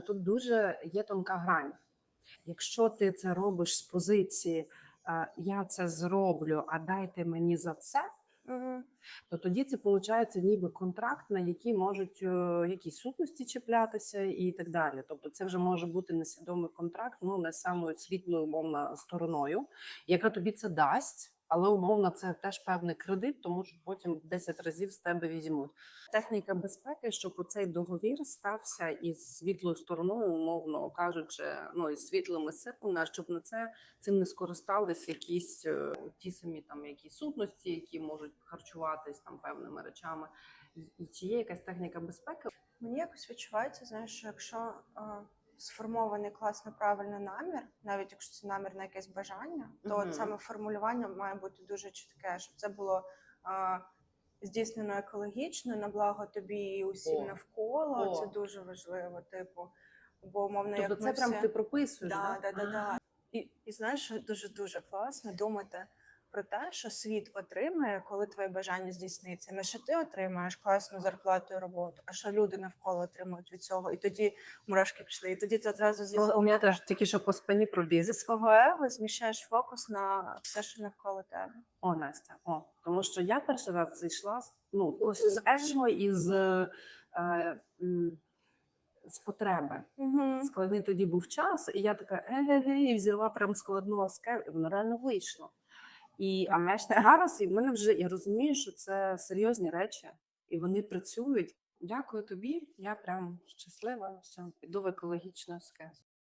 Тут дуже є тонка грань. Якщо ти це робиш з позиції е, я це зроблю, а дайте мені за це, Угу. то тоді це виходить ніби контракт, на який можуть е, якісь сутності чіплятися і так далі. Тобто, це вже може бути несвідомий контракт, ну не самою світлою умовно стороною, яка тобі це дасть. Але умовно це теж певний кредит, тому що потім 10 разів з тебе візьмуть. Техніка безпеки, щоб цей договір стався із світлою стороною, умовно кажучи, ну із світлими силами, щоб на це цим не скористались якісь е, ті самі там якісь сутності, які можуть харчуватись там певними речами. І, чи є якась техніка безпеки? Мені якось відчувається, знаєш, що якщо сформований класно правильний намір, навіть якщо це намір на якесь бажання, то Мгм. от саме формулювання має бути дуже чітке, щоб це було е, здійснено екологічно, на благо тобі і усім О. навколо. О. Це дуже важливо, типу. Бо умовно, Тобто як це прям всі... ти прописуєш, Да, да? да, да, да. І, і знаєш, дуже дуже класно думати про те, що світ отримає, коли твоє бажання здійсниться. Не що ти отримаєш класну зарплату і роботу, а що люди навколо отримують від цього. І тоді мурашки пішли. І тоді це одразу зі Ну, у мене теж тільки що по спині пробіг. зі свого его зміщаєш фокус на все, що навколо тебе. О, Настя, о, тому що я перший раз зайшла ну, ось з его і з, е, з потреби. Угу. Складний тоді був час, і я така е-ге-ге, і взяла прям складного скел, і воно реально вийшло. І а зараз і в мене вже я розумію, що це серйозні речі, і вони працюють. Дякую тобі. Я прям щаслива, що піду в екологічну скезу.